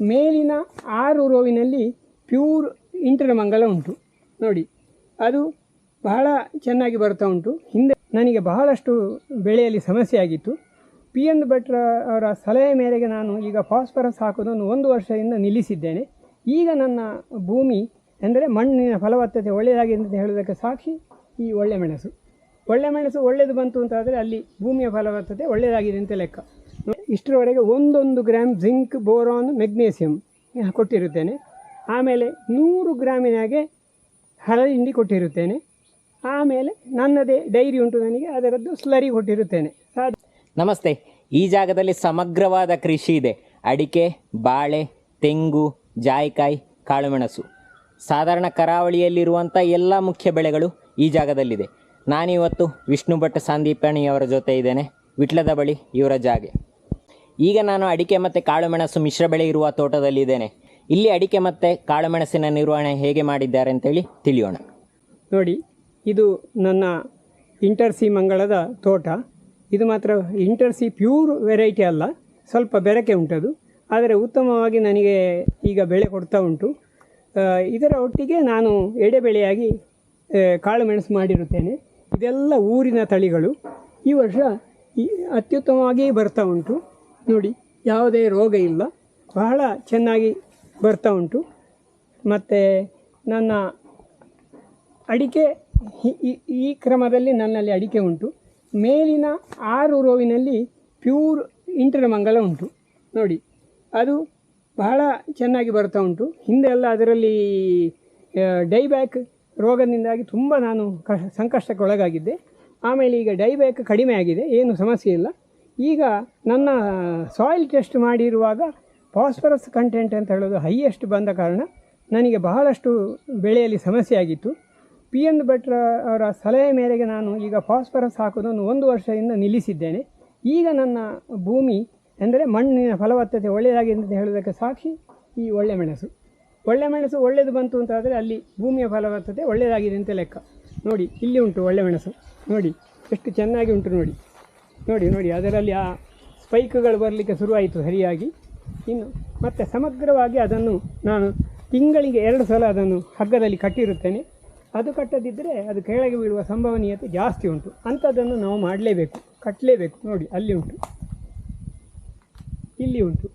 ಮೇಲಿನ ಆರು ರೋವಿನಲ್ಲಿ ಪ್ಯೂರ್ ಇಂಟರ್ಮಂಗಲ ಉಂಟು. ನೋಡಿ, ಅದು ಬಹಳ ಚೆನ್ನಾಗಿ ಬರ್ತಾ ಉಂಟು. ಹಿಂದೆ ನನಗೆ ಬಹಳಷ್ಟು ಬೆಳೆಯಲ್ಲಿ ಸಮಸ್ಯೆ ಆಗಿತ್ತು. ಪಿ ಎನ್ ಭಟ್ರ ಅವರ ಸಲಹೆ ಮೇರೆಗೆ ನಾನು ಈಗ ಫಾಸ್ಫರಸ್ ಹಾಕೋದನ್ನು ಒಂದು ವರ್ಷದಿಂದ ನಿಲ್ಲಿಸಿದ್ದೇನೆ. ಈಗ ನನ್ನ ಭೂಮಿ ಅಂದರೆ ಮಣ್ಣಿನ ಫಲವತ್ತತೆ ಒಳ್ಳೆಯದಾಗಿದೆ ಅಂತ ಹೇಳೋದಕ್ಕೆ ಸಾಕ್ಷಿ ಈ ಒಳ್ಳೆ ಮೆಣಸು. ಒಳ್ಳೆ ಮೆಣಸು ಒಳ್ಳೆಯದು ಬಂತು ಅಂತಾದರೆ ಅಲ್ಲಿ ಭೂಮಿಯ ಫಲವತ್ತತೆ ಒಳ್ಳೆಯದಾಗಿದೆ ಅಂತ ಲೆಕ್ಕ. ಇಷ್ಟರವರೆಗೆ ಒಂದೊಂದು ಗ್ರಾಮ್ ಜಿಂಕ್, ಬೋರಾನ್ ಮೆಗ್ನೇಸಿಯಮ್ ಕೊಟ್ಟಿರುತ್ತೇನೆ. ಆಮೇಲೆ ನೂರು ಗ್ರಾಮಿನಾಗೆ ಹರಳಿಂಡಿ ಕೊಟ್ಟಿರುತ್ತೇನೆ. ಆಮೇಲೆ ನನ್ನದೇ ಡೈರಿ ಉಂಟು ನನಗೆ, ಅದರದ್ದು ಸ್ಲರಿ ಕೊಟ್ಟಿರುತ್ತೇನೆ. ನಮಸ್ತೆ. ಈ ಜಾಗದಲ್ಲಿ ಸಮಗ್ರವಾದ ಕೃಷಿ ಇದೆ. ಅಡಿಕೆ, ಬಾಳೆ, ತೆಂಗು, ಜಾಯಿಕಾಯಿ, ಕಾಳುಮೆಣಸು. ಸಾಧಾರಣ ಕರಾವಳಿಯಲ್ಲಿರುವಂಥ ಎಲ್ಲ ಮುಖ್ಯ ಬೆಳೆಗಳು ಈ ಜಾಗದಲ್ಲಿದೆ. ನಾನಿವತ್ತು ವಿಷ್ಣು ಭಟ್ ಸಂದೀಪಣಿ ಅವರ ಜೊತೆ ಇದ್ದೇನೆ. ವಿಟ್ಲದ ಬಳಿ ಇವರ ಜಾಗೆ. ಈಗ ನಾನು ಅಡಿಕೆ ಮತ್ತು ಕಾಳುಮೆಣಸು ಮಿಶ್ರ ಬೆಳೆ ಇರುವ ತೋಟದಲ್ಲಿದ್ದೇನೆ ಇಲ್ಲಿ ಅಡಿಕೆ ಮತ್ತು ಕಾಳುಮೆಣಸಿನ ನಿರ್ವಹಣೆ ಹೇಗೆ ಮಾಡಿದ್ದಾರೆ ಅಂತೇಳಿ ತಿಳಿಯೋಣ. ನೋಡಿ, ಇದು ನನ್ನ ಇಂಟರ್ಸಿ ಮಂಗಳದ ತೋಟ. ಇದು ಮಾತ್ರ ಇಂಟರ್ಸಿ ಪ್ಯೂರ್ ವೆರೈಟಿ ಅಲ್ಲ, ಸ್ವಲ್ಪ ಬೆರಕೆ ಉಂಟದು. ಆದರೆ ಉತ್ತಮವಾಗಿ ನನಗೆ ಈಗ ಬೆಳೆ ಕೊಡ್ತಾ ಉಂಟು. ಇದರ ಒಟ್ಟಿಗೆ ನಾನು ಎಡೆಬೆಳೆಯಾಗಿ ಕಾಳುಮೆಣಸು ಮಾಡಿರುತ್ತೇನೆ. ಇದೆಲ್ಲ ಊರಿನ ತಳಿಗಳು. ಈ ವರ್ಷ ಅತ್ಯುತ್ತಮವಾಗಿ ಬರ್ತಾ ಉಂಟು. ನೋಡಿ, ಯಾವುದೇ ರೋಗ ಇಲ್ಲ. ಬಹಳ ಚೆನ್ನಾಗಿ ಬರ್ತಾ ಉಂಟು. ಮತ್ತು ನನ್ನ ಅಡಿಕೆ, ಈ- ಕ್ರಮದಲ್ಲಿ ನನ್ನಲ್ಲಿ ಅಡಿಕೆ ಉಂಟು. ಮೇಲಿನ ಆರು ರೋವಿನಲ್ಲಿ ಪ್ಯೂರ್ ಇಂಟರ್ಮಂಗಲ ಉಂಟು. ನೋಡಿ, ಅದು ಬಹಳ ಚೆನ್ನಾಗಿ ಬರ್ತಾ ಉಂಟು. ಹಿಂದೆ ಎಲ್ಲ ಅದರಲ್ಲಿ ಡೈಬ್ಯಾಕ್ ರೋಗದಿಂದಾಗಿ ತುಂಬ ನಾನು ಕ ಸಂಕಷ್ಟಕ್ಕೆ ಒಳಗಾಗಿದ್ದೆ ಆಮೇಲೆ ಈಗ ಡೈಬ್ಯಾಕ್ ಕಡಿಮೆ ಆಗಿದೆ. ಏನು ಸಮಸ್ಯೆ ಇಲ್ಲ. ಈಗ ನನ್ನ ಸಾಯಿಲ್ ಟೆಸ್ಟ್ ಮಾಡಿರುವಾಗ ಫಾಸ್ಫರಸ್ ಕಂಟೆಂಟ್ ಅಂತ ಹೇಳೋದು ಹೈಯೆಸ್ಟ್ ಬಂದ ಕಾರಣ ನನಗೆ ಬಹಳಷ್ಟು ಬೆಳೆಯಲ್ಲಿ ಸಮಸ್ಯೆ ಆಗಿತ್ತು. ಪಿ ಎನ್ ಭಟ್ರ ಅವರ ಸಲಹೆ ಮೇರೆಗೆ ನಾನು ಈಗ ಫಾಸ್ಫರಸ್ ಹಾಕೋದನ್ನು ಒಂದು ವರ್ಷದಿಂದ ನಿಲ್ಲಿಸಿದ್ದೇನೆ. ಈಗ ನನ್ನ ಭೂಮಿ ಅಂದರೆ ಮಣ್ಣಿನ ಫಲವತ್ತತೆ ಒಳ್ಳೆಯದಾಗಿದೆ ಅಂತ ಹೇಳೋದಕ್ಕೆ ಸಾಕ್ಷಿ ಈ ಒಳ್ಳೆ ಮೆಣಸು. ಒಳ್ಳೆ ಮೆಣಸು ಒಳ್ಳೆಯದು ಬಂತು ಅಂತಾದರೆ ಅಲ್ಲಿ ಭೂಮಿಯ ಫಲವತ್ತತೆ ಒಳ್ಳೆಯದಾಗಿದೆ ಅಂತ ಲೆಕ್ಕ. ನೋಡಿ, ಇಲ್ಲಿ ಉಂಟು ಒಳ್ಳೆ ಮೆಣಸು. ನೋಡಿ, ಎಷ್ಟು ಚೆನ್ನಾಗಿ ಉಂಟು ನೋಡಿ. ನೋಡಿ ನೋಡಿ, ಅದರಲ್ಲಿ ಆ ಸ್ಪೈಕ್ಗಳು ಬರಲಿಕ್ಕೆ ಶುರುವಾಯಿತು ಸರಿಯಾಗಿ. ಇನ್ನು ಮತ್ತು ಸಮಗ್ರವಾಗಿ ಅದನ್ನು ನಾನು ತಿಂಗಳಿಗೆ ಎರಡು ಸಲ ಅದನ್ನು ಹಗ್ಗದಲ್ಲಿ ಕಟ್ಟಿರುತ್ತೇನೆ. ಅದು ಕಟ್ಟದಿದ್ದರೆ ಅದು ಕೆಳಗೆ ಬೀಳುವ ಸಂಭವನೀಯತೆ ಜಾಸ್ತಿ ಉಂಟು. ಅಂಥದ್ದನ್ನು ನಾವು ಮಾಡಲೇಬೇಕು. ಕಟ್ಟಲೇಬೇಕು ನೋಡಿ, ಅಲ್ಲಿ ಉಂಟು. ಇಲ್ಲಿ ಉಂಟು.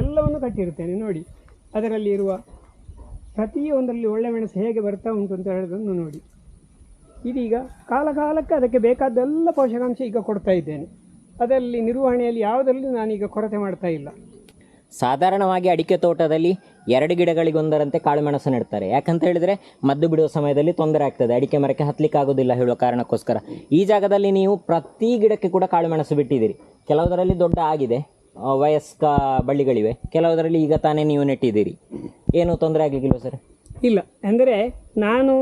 ಎಲ್ಲವನ್ನು ಕಟ್ಟಿರುತ್ತೇನೆ. ನೋಡಿ ಅದರಲ್ಲಿರುವ ಪ್ರತಿಯೊಂದರಲ್ಲಿ ಒಳ್ಳೆ ಮೆಣಸು ಹೇಗೆ ಬರ್ತಾ ಉಂಟು ಅಂತ ಹೇಳೋದನ್ನು ನೋಡಿ. ಇದೀಗ ಕಾಲ ಕಾಲಕ್ಕೆ ಅದಕ್ಕೆ ಬೇಕಾದ್ದೆಲ್ಲ ಪೋಷಕಾಂಶ ಈಗ ಕೊಡ್ತಾ ಇದ್ದೇನೆ. ಅದರಲ್ಲಿ ನಿರ್ವಹಣೆಯಲ್ಲಿ ಯಾವುದರಲ್ಲೂ ನಾನೀಗ ಕೊರತೆ ಮಾಡ್ತಾ ಇಲ್ಲ. ಸಾಧಾರಣವಾಗಿ ಅಡಿಕೆ ತೋಟದಲ್ಲಿ ಎರಡು ಗಿಡಗಳಿಗೊಂದರಂತೆ ಕಾಳುಮೆಣಸು ನೆಡ್ತಾರೆ. ಯಾಕಂತ ಹೇಳಿದರೆ ಮದ್ದು ಬಿಡುವ ಸಮಯದಲ್ಲಿ ತೊಂದರೆ ಆಗ್ತದೆ. ಅಡಿಕೆ ಮರಕ್ಕೆ ಹತ್ತಲಿಕ್ಕಾಗೋದಿಲ್ಲ ಹೇಳುವ ಕಾರಣಕ್ಕೋಸ್ಕರ. ಈ ಜಾಗದಲ್ಲಿ ನೀವು ಪ್ರತಿ ಗಿಡಕ್ಕೆ ಕೂಡ ಕಾಳುಮೆಣಸು ಬಿಟ್ಟಿದ್ದೀರಿ. ಕೆಲವುದರಲ್ಲಿ ದೊಡ್ಡ ಆಗಿದೆ. ವಯಸ್ಕ ಬಳ್ಳಿಗಳಿವೆ. ಕೆಲವುದರಲ್ಲಿ ಈಗ ತಾನೇ ನೀವು ನೆಟ್ಟಿದ್ದೀರಿ. ಏನು ತೊಂದರೆ ಆಗಲಿಕ್ಕಿಲ್ವ ಸರ್? ಇಲ್ಲ. ಅಂದರೆ ನಾನು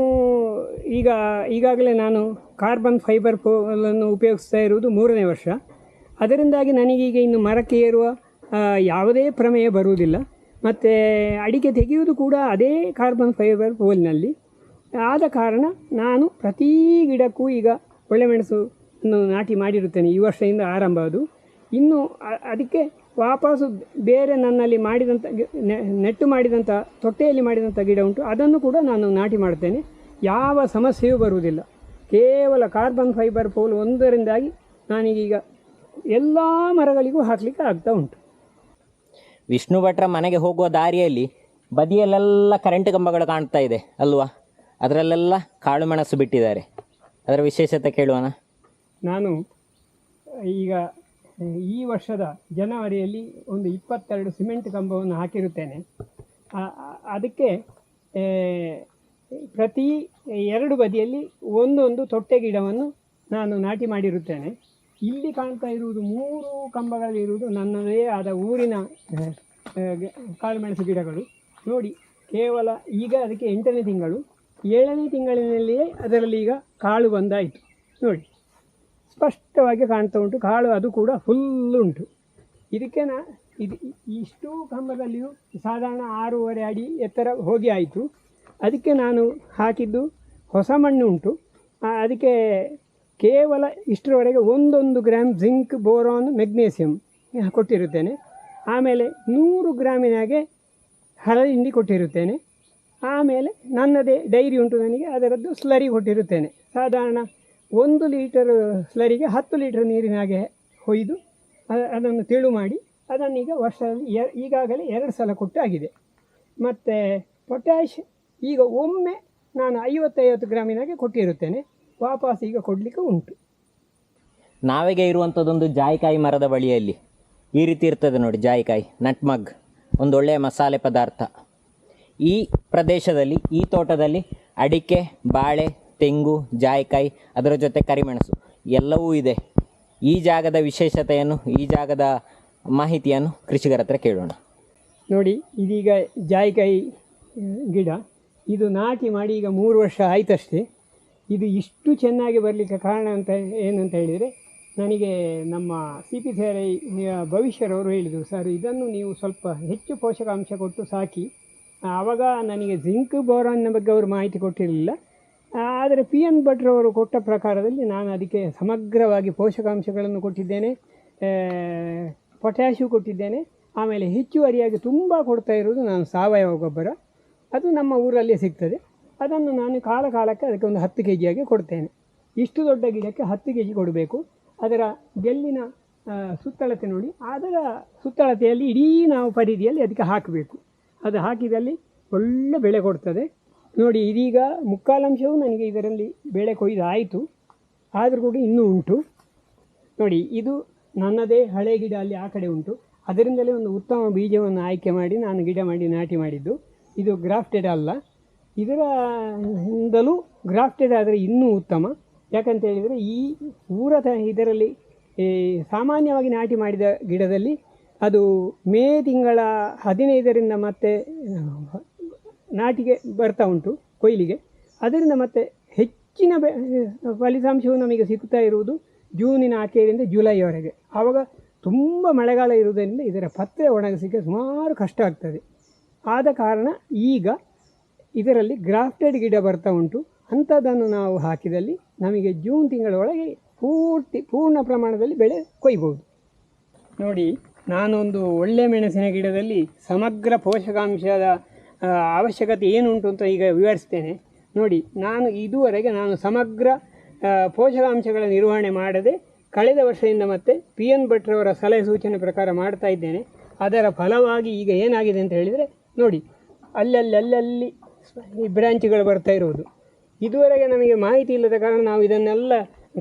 ಈಗ, ಈಗಾಗಲೇ ನಾನು ಕಾರ್ಬನ್ ಫೈಬರ್ ಪೋಲನ್ನು ಉಪಯೋಗಿಸ್ತಾ ಇರುವುದು ಮೂರನೇ ವರ್ಷ. ಅದರಿಂದಾಗಿ ನನಗೀಗ ಇನ್ನು ಮರಕ್ಕೆ ಏರುವ ಯಾವುದೇ ಪ್ರಮೇಯ ಬರುವುದಿಲ್ಲ. ಮತ್ತು ಅಡಿಕೆ ತೆಗೆಯುವುದು ಕೂಡ ಅದೇ ಕಾರ್ಬನ್ ಫೈಬರ್ ಪೋಲ್ನಲ್ಲಿ. ಆದ ಕಾರಣ ನಾನು ಪ್ರತಿ ಗಿಡಕ್ಕೂ ಈಗ ಒಳ್ಳೆಮೆಣಸು ಅನ್ನು ನಾಟಿ ಮಾಡಿರುತ್ತೇನೆ. ಈ ವರ್ಷದಿಂದ ಆರಂಭ ಅದು. ಇನ್ನು ಅದಕ್ಕೆ ವಾಪಸ್ಸು ಬೇರೆ ನನ್ನಲ್ಲಿ ಮಾಡಿದಂಥ ನೆಟ್ಟು ಮಾಡಿದಂಥ ತೊಟ್ಟೆಯಲ್ಲಿ ಮಾಡಿದಂಥ ಗಿಡ ಉಂಟು. ಅದನ್ನು ಕೂಡ ನಾನು ನಾಟಿ ಮಾಡ್ತೇನೆ ಯಾವ ಸಮಸ್ಯೆಯೂ ಬರುವುದಿಲ್ಲ. ಕೇವಲ ಕಾರ್ಬನ್ ಫೈಬರ್ ಪೋಲ್ ಒಂದರಿಂದಾಗಿ ನಾನೀಗ ಎಲ್ಲ ಮರಗಳಿಗೂ ಹಾಕಲಿಕ್ಕೆ ಆಗ್ತಾ ಉಂಟು. ವಿಷ್ಣು ಭಟ್ರ ಮನೆಗೆ ಹೋಗುವ ದಾರಿಯಲ್ಲಿ ಬದಿಯಲ್ಲೆಲ್ಲ ಕರೆಂಟ್ ಕಂಬಗಳು ಕಾಣ್ತಾ ಇದೆ ಅಲ್ವಾ? ಅದರಲ್ಲೆಲ್ಲ ಕಾಳುಮೆಣಸು ಬಿಟ್ಟಿದ್ದಾರೆ. ಅದರ ವಿಶೇಷತೆ ಕೇಳುವನ ನಾನು ಈಗ ಈ ವರ್ಷದ ಜನವರಿಯಲ್ಲಿ ಒಂದು ಇಪ್ಪತ್ತೆರಡು ಸಿಮೆಂಟ್ ಕಂಬವನ್ನು ಹಾಕಿರುತ್ತೇನೆ. ಅದಕ್ಕೆ ಪ್ರತಿ ಎರಡು ಬದಿಯಲ್ಲಿ ಒಂದೊಂದು ತೊಟ್ಟೆ ಗಿಡವನ್ನು ನಾನು ನಾಟಿ ಮಾಡಿರುತ್ತೇನೆ. ಇಲ್ಲಿ ಕಾಣ್ತಾ ಇರುವುದು ಮೂರು ಕಂಬಗಳಿರುವುದು ನನ್ನದೇ ಆದ ಊರಿನ ಕಾಳುಮೆಣಸು ಗಿಡಗಳು. ನೋಡಿ, ಕೇವಲ ಈಗ ಅದಕ್ಕೆ ಎಂಟನೇ ತಿಂಗಳು. ಏಳನೇ ತಿಂಗಳಿನಲ್ಲಿಯೇ ಅದರಲ್ಲಿ ಈಗ ಕಾಳು ಬಂದಾಯಿತು. ನೋಡಿ. ಸ್ಪಷ್ಟವಾಗಿ ಕಾಣ್ತಾ ಉಂಟು. ಕಾಳು ಅದು ಕೂಡ ಫುಲ್ಲುಂಟು ಇದಕ್ಕೆ ನಾ ಇದು ಇಷ್ಟು ಕಂಬದಲ್ಲಿಯೂ ಸಾಧಾರಣ ಆರೂವರೆ ಅಡಿ ಎತ್ತರ ಹೋಗಿ ಆಯಿತು. ಅದಕ್ಕೆ ನಾನು ಹಾಕಿದ್ದು ಹೊಸ ಮಣ್ಣು ಉಂಟು. ಅದಕ್ಕೆ ಕೇವಲ ಇಷ್ಟರವರೆಗೆ ಒಂದೊಂದು ಗ್ರಾಮ್ ಜಿಂಕ್, ಬೋರಾನ್ ಮೆಗ್ನೀಸಿಯಮ್ ಕೊಟ್ಟಿರುತ್ತೇನೆ. ಆಮೇಲೆ ನೂರು ಗ್ರಾಮಿನಾಗೆ ಹಳದಿಂಡಿ ಕೊಟ್ಟಿರುತ್ತೇನೆ. ಆಮೇಲೆ ನನ್ನದೇ ಡೈರಿ ಉಂಟು ನನಗೆ, ಅದರದ್ದು ಸ್ಲರಿ ಕೊಟ್ಟಿರುತ್ತೇನೆ. ಸಾಧಾರಣ ಒಂದು ಲೀಟರ್ ಸ್ಲರಿಗೆ ಹತ್ತು ಲೀಟರ್ ನೀರಿನ ಹಾಗೆ ಹೊಯ್ದು ಅದನ್ನು ತೆಳು ಮಾಡಿ, ಅದನ್ನೀಗ ವರ್ಷದಲ್ಲಿ ಈಗಾಗಲೇ ಎರಡು ಸಲ ಕೊಟ್ಟು ಆಗಿದೆ. ಮತ್ತು ಪೊಟ್ಯಾಶ್ ಈಗ ಒಮ್ಮೆ ನಾನು ಐವತ್ತೈವತ್ತು ಗ್ರಾಮಿನಾಗೆ ಕೊಟ್ಟಿರುತ್ತೇನೆ, ವಾಪಸ್ ಈಗ ಕೊಡಲಿಕ್ಕೆ ಉಂಟು. ನಾವೀಗ ಇರುವಂಥದ್ದೊಂದು ಜಾಯಿಕಾಯಿ ಮರದ ಬಳಿಯಲ್ಲಿ. ಈ ರೀತಿ ಇರ್ತದೆ ನೋಡಿ ಜಾಯಿಕಾಯಿ, ನಟ್ಮಗ್, ಒಂದು ಒಳ್ಳೆಯ ಮಸಾಲೆ ಪದಾರ್ಥ. ಈ ಪ್ರದೇಶದಲ್ಲಿ, ಈ ತೋಟದಲ್ಲಿ ಅಡಿಕೆ, ಬಾಳೆ ತೆಂಗು, ಜಾಯಿಕಾಯಿ, ಅದರ ಜೊತೆ ಕರಿಮೆಣಸು, ಎಲ್ಲವೂ ಇದೆ. ಈ ಜಾಗದ ವಿಶೇಷತೆಯನ್ನು, ಈ ಜಾಗದ ಮಾಹಿತಿಯನ್ನು ಕೃಷಿಕರ ಹತ್ರ ಕೇಳೋಣ. ನೋಡಿ, ಇದೀಗ ಜಾಯಿಕಾಯಿ ಗಿಡ, ಇದು ನಾಟಿ ಮಾಡಿ ಈಗ ಮೂರು ವರ್ಷ ಆಯ್ತಷ್ಟೇ. ಇದು ಇಷ್ಟು ಚೆನ್ನಾಗಿ ಬರಲಿಕ್ಕೆ ಕಾರಣ ಅಂತ, ಏನಂತ ಹೇಳಿದರೆ, ನನಗೆ ನಮ್ಮ ಸಿ ಪಿ ಸಾರೈ ಭವಿಷ್ಯರವರು ಹೇಳಿದರು, ಸರ್, ಇದನ್ನು ನೀವು ಸ್ವಲ್ಪ ಹೆಚ್ಚು ಪೋಷಕಾಂಶ ಕೊಟ್ಟು ಸಾಕಿ. ಆವಾಗ ನನಗೆ ಜಿಂಕ್ ಬೋರಾನ್ನ ಬಗ್ಗೆ ಅವರು ಮಾಹಿತಿ ಕೊಟ್ಟಿರಲಿಲ್ಲ. ಆದರೆ ಪಿ ಎನ್ ಭಟ್ರವರು ಕೊಟ್ಟ ಪ್ರಕಾರದಲ್ಲಿ ನಾನು ಅದಕ್ಕೆ ಸಮಗ್ರವಾಗಿ ಪೋಷಕಾಂಶಗಳನ್ನು ಕೊಟ್ಟಿದ್ದೇನೆ ಪೊಟ್ಯಾಶು ಕೊಟ್ಟಿದ್ದೇನೆ, ಆಮೇಲೆ ಹೆಚ್ಚುವರಿಯಾಗಿ ತುಂಬ ಕೊಡ್ತಾ ಇರೋದು ನಾನು ಸಾವಯವ ಗೊಬ್ಬರ. ಅದು ನಮ್ಮ ಊರಲ್ಲೇ ಸಿಗ್ತದೆ. ಅದನ್ನು ನಾನು ಕಾಲ ಕಾಲಕ್ಕೆ ಅದಕ್ಕೆ ಒಂದು ಹತ್ತು ಕೆ ಜಿಯಾಗಿ ಕೊಡ್ತೇನೆ. ಇಷ್ಟು ದೊಡ್ಡ ಗಿಡಕ್ಕೆ ಹತ್ತು ಕೆ ಜಿ ಕೊಡಬೇಕು. ಅದರ ಗೆಲ್ಲಿನ ಸುತ್ತಳತೆ ನೋಡಿ. ಅದರ ಸುತ್ತಳತೆಯಲ್ಲಿ ಇಡೀ ನಾವು ಪರಿಧಿಯಲ್ಲಿ ಅದಕ್ಕೆ ಹಾಕಬೇಕು. ಅದು ಹಾಕಿದಲ್ಲಿ ಒಳ್ಳೆ ಬೆಳೆ ಕೊಡ್ತದೆ. ನೋಡಿ, ಇದೀಗ ಮುಕ್ಕಾಲಂಶವು ನನಗೆ ಇದರಲ್ಲಿ ಬೇಳೆ ಕೊಯ್ದಾಯಿತು. ಆದರೂ ಕೂಡ ಇನ್ನೂ ಉಂಟು. ನೋಡಿ, ಇದು ನನ್ನದೇ ಹಳೆ ಗಿಡ ಅಲ್ಲಿ ಆ ಕಡೆ ಉಂಟು. ಅದರಿಂದಲೇ ಒಂದು ಉತ್ತಮ ಬೀಜವನ್ನು ಆಯ್ಕೆ ಮಾಡಿ ನಾನು ಗಿಡ ಮಾಡಿ ನಾಟಿ ಮಾಡಿದ್ದು. ಇದು ಗ್ರಾಫ್ಟೆಡ್ ಅಲ್ಲ. ಇದರ ಹಿಂದಲೂ ಗ್ರಾಫ್ಟೆಡ್ ಆದರೆ ಇನ್ನೂ ಉತ್ತಮ. ಯಾಕಂತ ಹೇಳಿದರೆ ಈ ಊರ ಇದರಲ್ಲಿ ಸಾಮಾನ್ಯವಾಗಿ ನಾಟಿ ಮಾಡಿದ ಗಿಡದಲ್ಲಿ ಅದು ಮೇ ತಿಂಗಳ ಹದಿನೈದರಿಂದ ಮತ್ತೆ ನಾಟಿಗೆ ಬರ್ತಾ ಉಂಟು, ಕೊಯ್ಲಿಗೆ. ಅದರಿಂದ ಮತ್ತೆ ಹೆಚ್ಚಿನ ಬೆ, ಫಲಿತಾಂಶವು ನಮಗೆ ಸಿಗ್ತಾ ಇರುವುದು ಜೂನಿನ ಆಚೆಯಿಂದ ಜುಲೈವರೆಗೆ. ಆವಾಗ ತುಂಬ ಮಳೆಗಾಲ ಇರುವುದರಿಂದ ಇದರ ಪತ್ರೆ ಒಣಗಿಸಲಿಕ್ಕೆ ಸುಮಾರು ಕಷ್ಟ ಆಗ್ತದೆ. ಆದ ಕಾರಣ ಈಗ ಇದರಲ್ಲಿ ಗ್ರಾಫ್ಟೆಡ್ ಗಿಡ ಬರ್ತಾ ಉಂಟು. ಅಂಥದ್ದನ್ನು ನಾವು ಹಾಕಿದಲ್ಲಿ ನಮಗೆ ಜೂನ್ ತಿಂಗಳೊಳಗೆ ಪೂರ್ತಿ, ಪೂರ್ಣ ಪ್ರಮಾಣದಲ್ಲಿ ಬೆಳೆ ಕೊಯ್ಬೋದು. ನೋಡಿ, ನಾನೊಂದು ಒಳ್ಳೆ ಮೆಣಸಿನ ಗಿಡದಲ್ಲಿ ಸಮಗ್ರ ಪೋಷಕಾಂಶದ ಅವಶ್ಯಕತೆ ಏನುಂಟು ಅಂತ ಈಗ ವಿವರಿಸ್ತೇನೆ. ನೋಡಿ, ನಾನು ಇದುವರೆಗೆ ನಾನು ಸಮಗ್ರ ಪೋಷಕಾಂಶಗಳ ನಿರ್ವಹಣೆ ಮಾಡದೆ ಕಳೆದ ವರ್ಷದಿಂದ ಮತ್ತೆ ಪಿ ಎನ್ ಭಟ್ರವರ ಸಲಹೆ ಸೂಚನೆ ಪ್ರಕಾರ ಮಾಡ್ತಾ ಇದ್ದೇನೆ. ಅದರ ಫಲವಾಗಿ ಈಗ ಏನಾಗಿದೆ ಅಂತ ಹೇಳಿದರೆ, ನೋಡಿ ಅಲ್ಲಲ್ಲಿ ಅಲ್ಲಲ್ಲಿ ಬ್ರ್ಯಾಂಚ್ಗಳು ಬರ್ತಾ ಇರುವುದು. ಇದುವರೆಗೆ ನಮಗೆ ಮಾಹಿತಿ ಇಲ್ಲದ ಕಾರಣ ನಾವು ಇದನ್ನೆಲ್ಲ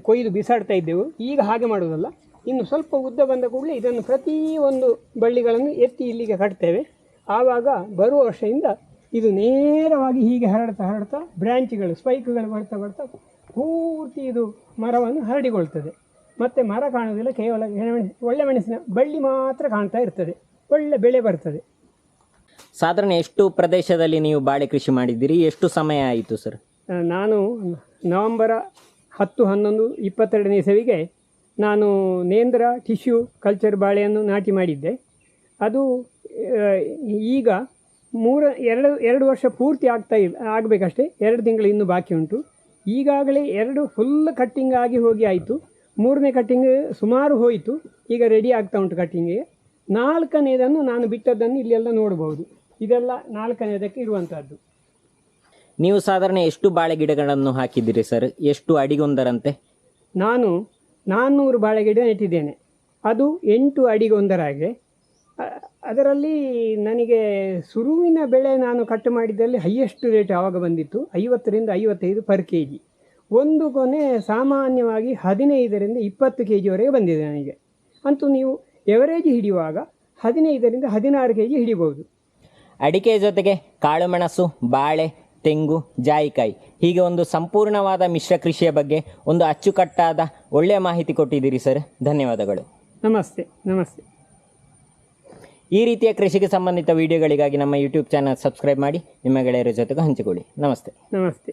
ಕೊಯ್ದು ಬಿಸಾಡ್ತಾ ಇದ್ದೆವು. ಈಗ ಹಾಗೆ ಮಾಡುವುದಲ್ಲ. ಇನ್ನು ಸ್ವಲ್ಪ ಉದ್ದ ಬಂದ ಕೂಡಲೇ ಇದನ್ನು ಪ್ರತಿ ಒಂದು ಬಳ್ಳಿಗಳನ್ನು ಎತ್ತಿ ಇಲ್ಲಿಗೆ ಕಟ್ತೇವೆ. ಆವಾಗ ಬರುವ ವರ್ಷದಿಂದ ಇದು ನೇರವಾಗಿ ಹೀಗೆ ಹರಡ್ತಾ ಹರಡ್ತಾ ಬ್ರ್ಯಾಂಚ್ಗಳು ಸ್ಪೈಕ್ಗಳು ಬರ್ತಾ ಬರ್ತಾ ಪೂರ್ತಿ ಇದು ಮರವನ್ನು ಹರಡಿಕೊಳ್ತದೆ ಮತ್ತು ಮರ ಕಾಣುವುದಿಲ್ಲ ಕೇವಲ ಮೆಣಸಿನ ಒಳ್ಳೆ ಮೆಣಸಿನ ಬಳ್ಳಿ ಮಾತ್ರ ಕಾಣ್ತಾ ಇರ್ತದೆ. ಒಳ್ಳೆ ಬೆಳೆ ಬರ್ತದೆ. ಸಾಧಾರಣ ಎಷ್ಟು ಪ್ರದೇಶದಲ್ಲಿ ನೀವು ಬಾಳೆ ಕೃಷಿ ಮಾಡಿದ್ದೀರಿ? ಎಷ್ಟು ಸಮಯ ಆಯಿತು ಸರ್? ನಾನು ನವಂಬರ ಹತ್ತು ಹನ್ನೊಂದು ಇಪ್ಪತ್ತೆರಡನೇ ಸವಿಗೆ ನಾನು ನೇಂದ್ರ ಟಿಶ್ಯೂ ಕಲ್ಚರ್ ಬಾಳೆಯನ್ನು ನಾಟಿ ಮಾಡಿದ್ದೆ. ಅದು ಈಗ ಮೂರ ಎರಡು ಎರಡು ವರ್ಷ ಪೂರ್ತಿ ಆಗ್ತಾ ಇಲ್ಲ ಆಗಬೇಕಷ್ಟೇ. ಎರಡು ತಿಂಗಳು ಇನ್ನೂ ಬಾಕಿ ಉಂಟು. ಈಗಾಗಲೇ ಎರಡು ಫುಲ್ ಕಟ್ಟಿಂಗ್ ಆಗಿ ಹೋಗಿ ಆಯಿತು. ಮೂರನೇ ಕಟ್ಟಿಂಗ್ ಸುಮಾರು ಹೋಯಿತು. ಈಗ ರೆಡಿ ಆಗ್ತಾ ಉಂಟು ಕಟ್ಟಿಂಗಿಗೆ ನಾಲ್ಕನೇದನ್ನು ನಾನು ಬಿಟ್ಟದ್ದನ್ನು ಇಲ್ಲೆಲ್ಲ ನೋಡಬಹುದು. ಇದೆಲ್ಲ ನಾಲ್ಕನೇದಕ್ಕೆ ಇರುವಂಥದ್ದು ನೀವು ಸಾಧಾರಣ ಎಷ್ಟು ಬಾಳೆ ಗಿಡಗಳನ್ನು ಹಾಕಿದ್ದೀರಿ ಸರ್? ಎಷ್ಟು ಅಡಿಗೊಂದರಂತೆ? ನಾನು ನಾನ್ನೂರು ಬಾಳೆ ಗಿಡ ನೆಟ್ಟಿದ್ದೇನೆ. ಅದು ಎಂಟು ಅಡಿಗೊಂದರಾಗೆ. ಅದರಲ್ಲಿ ನನಗೆ ಸುರುವಿನ ಬೆಳೆ ನಾನು ಕಟ್ ಮಾಡಿದ್ದಲ್ಲಿ ಹೈಯೆಸ್ಟ್ ರೇಟ್ ಆವಾಗ ಬಂದಿತ್ತು? ಐವತ್ತರಿಂದ ಐವತ್ತೈದು ಪರ್ ಕೆ ಜಿ ಒಂದು ಕೊನೆ ಸಾಮಾನ್ಯವಾಗಿ ಹದಿನೈದರಿಂದ ಇಪ್ಪತ್ತು ಕೆ ಜಿವರೆಗೆ ಬಂದಿದೆ ನನಗೆ. ಅಂತೂ ನೀವು ಎವರೇಜ್ ಹಿಡಿಯುವಾಗ ಹದಿನೈದರಿಂದ ಹದಿನಾರು ಕೆ ಜಿ ಹಿಡಿಬೋದು. ಅಡಿಕೆ ಜೊತೆಗೆ ಕಾಳುಮೆಣಸು ಬಾಳೆ ತೆಂಗು ಜಾಯಿಕಾಯಿ ಹೀಗೆ ಒಂದು ಸಂಪೂರ್ಣವಾದ ಮಿಶ್ರ ಕೃಷಿಯ ಬಗ್ಗೆ ಒಂದು ಅಚ್ಚುಕಟ್ಟಾದ ಒಳ್ಳೆಯ ಮಾಹಿತಿ ಕೊಟ್ಟಿದ್ದೀರಿ ಸರ್. ಧನ್ಯವಾದಗಳು. ನಮಸ್ತೆ ನಮಸ್ತೆ. ಈ ರೀತಿಯ ಕೃಷಿಗೆ ಸಂಬಂಧಿತ ವಿಡಿಯೋಗಳಿಗಾಗಿ ನಮ್ಮ ಯೂಟ್ಯೂಬ್ ಚಾನಲ್ ಸಬ್ಸ್ಕ್ರೈಬ್ ಮಾಡಿ, ನಿಮ್ಮ ಗೆಳೆಯರ ಜೊತೆಗೆ ಹಂಚಿಕೊಳ್ಳಿ. ನಮಸ್ತೆ. ನಮಸ್ತೆ.